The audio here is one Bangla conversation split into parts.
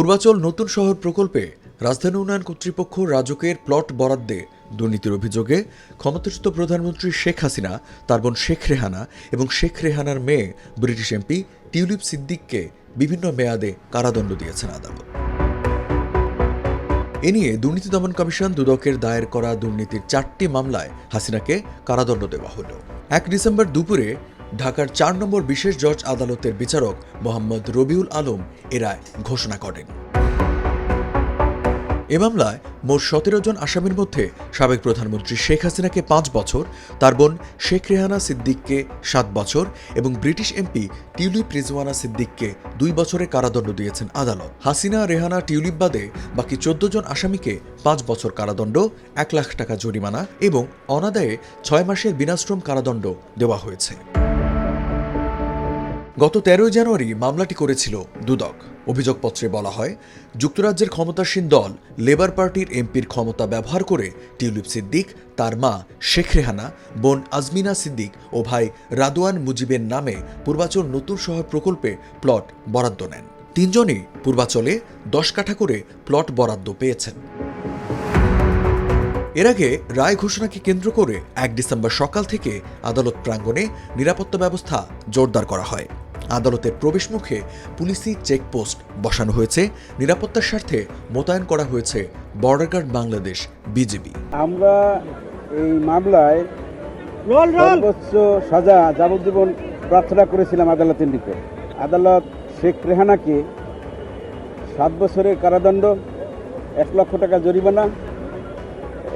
পূর্বাচল নতুন শহর প্রকল্পে রাজধানী উন্নয়ন কর্তৃপক্ষ রাজকের প্লট বরাদ্দে দুর্নীতির অভিযোগে ক্ষমতাচ্যুত প্রধানমন্ত্রী শেখ হাসিনা, তার বোন শেখ রেহানা এবং শেখ রেহানার মেয়ে ব্রিটিশ এমপি টিউলিপ সিদ্দিককে বিভিন্ন মেয়াদে কারাদণ্ড দিয়েছেন আদালত। এ নিয়ে দুর্নীতি দমন কমিশন দুদকের দায়ের করা দুর্নীতির চারটি মামলায় হাসিনাকে কারাদণ্ড দেওয়া হলো। এক ডিসেম্বর দুপুরে ঢাকার চার নম্বর বিশেষ জজ আদালতের বিচারক মোহাম্মদ রবিউল আলম এ রায় ঘোষণা করেন। এ মামলায় মোট সতেরো জন আসামির মধ্যে সাবেক প্রধানমন্ত্রী শেখ হাসিনাকে পাঁচ বছর, তার বোন শেখ রেহানা সিদ্দিককে সাত বছর এবং ব্রিটিশ এমপি টিউলিপ রিজওয়ানা সিদ্দিককে দুই বছরের কারাদণ্ড দিয়েছেন আদালত। হাসিনা, রেহানা, টিউলিপ বাদে বাকি চোদ্দ জন আসামিকে পাঁচ বছর কারাদণ্ড, এক লাখ টাকা জরিমানা এবং অনাদায়ে ছয় মাসের বিনাশ্রম কারাদণ্ড দেওয়া হয়েছে। গত তেরোই জানুয়ারি মামলাটি করেছিল দুদক। অভিযোগপত্রে বলা হয়, যুক্তরাজ্যের ক্ষমতাসীন দল লেবার পার্টির এমপির ক্ষমতা ব্যবহার করে টিউলিপ সিদ্দিক, তার মা শেখ রেহানা, বোন আজমিনা সিদ্দিক ও ভাই রাদওয়ান মুজিবের নামে পূর্বাচল নতুন শহর প্রকল্পে প্লট বরাদ্দ নেন। তিনজনই পূর্বাচলে দশ কাঠা করে প্লট বরাদ্দ পেয়েছেন। এর আগে রায় ঘোষণাকে কেন্দ্র করে এক ডিসেম্বর সকাল থেকে আদালত প্রাঙ্গণে নিরাপত্তা ব্যবস্থা জোরদার করা হয়। আদালতের প্রবেশমুখে পুলিশি চেকপোস্ট বসানো হয়েছে। নিরাপত্তার স্বার্থে মোতায়েন করা হয়েছে বর্ডার গার্ড বাংলাদেশ বিজিবি। আমরা এই মামলায় সর্বোচ্চ সাজা যাবজ্জীবন প্রার্থনা করেছিলাম আদালতের নিকট। আদালত শেখ রেহানাকে সাত বছরের কারাদণ্ড এক লক্ষ টাকা জরিমানা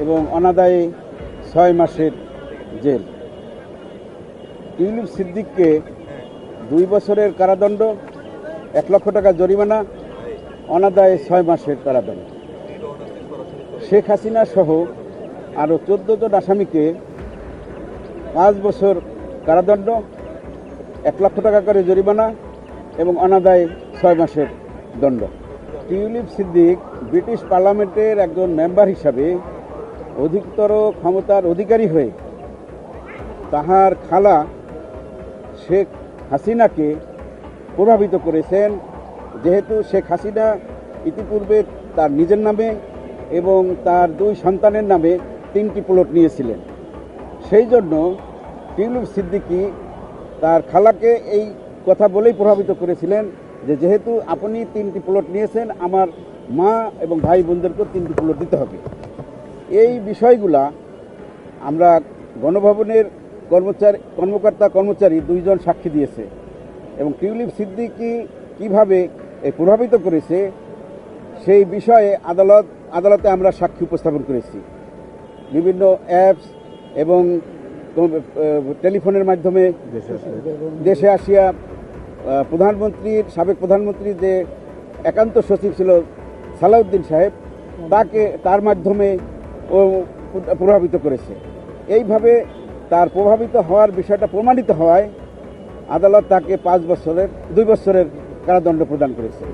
এবং অনাদায়ে ছয় মাসের জেল। টিউলিপ সিদ্দিককে দুই বছরের কারাদণ্ড, এক লক্ষ টাকা জরিমানা, অনাদায়ে ছয় মাসের কারাদণ্ড। শেখ হাসিনা সহ আরও চোদ্দ জন আসামিকে পাঁচ বছর কারাদণ্ড, এক লক্ষ টাকা করে জরিমানা এবং অনাদায় ছয় মাসের দণ্ড। টিউলিপ সিদ্দিক ব্রিটিশ পার্লামেন্টের একজন মেম্বার হিসাবে অধিকতর ক্ষমতার অধিকারী হয়ে তাহার খালা শেখ হাসিনাকে প্রভাবিত করেছেন, যেহেতু শেখ হাসিনা ইতিপূর্বে তার নিজের নামে এবং তার দুই সন্তানের নামে তিনটি প্লট নিয়েছিলেন। সেই জন্য টিউলিপ সিদ্দিকি তার খালাকে এই কথা বলেই প্রভাবিত করেছিলেন যে, যেহেতু আপনি তিনটি প্লট নিয়েছেন, আমার মা এবং ভাই বোনদেরকেও তিনটি প্লট দিতে হবে। এই বিষয়গুলা আমরা গণভবনের কর্মচারী, কর্মকর্তা, কর্মচারী দুইজন সাক্ষী দিয়েছে। এবং টিউলিপ সিদ্দিকি কীভাবে প্রভাবিত করেছে, সেই বিষয়ে আদালত, আদালতে আমরা সাক্ষী উপস্থাপন করেছি। বিভিন্ন অ্যাপস এবং টেলিফোনের মাধ্যমে দেশে আসিয়া প্রধানমন্ত্রীর, সাবেক প্রধানমন্ত্রীর যে একান্ত সচিব ছিল সালাউদ্দিন সাহেব, তাকে তার মাধ্যমে ও প্রভাবিত করেছে। এইভাবে তার প্রভাবিত হওয়ার বিষয়টা প্রমাণিত হওয়ায় আদালত তাকে পাঁচ বছরের, দুই বছরের কারাদণ্ড প্রদান করেছে।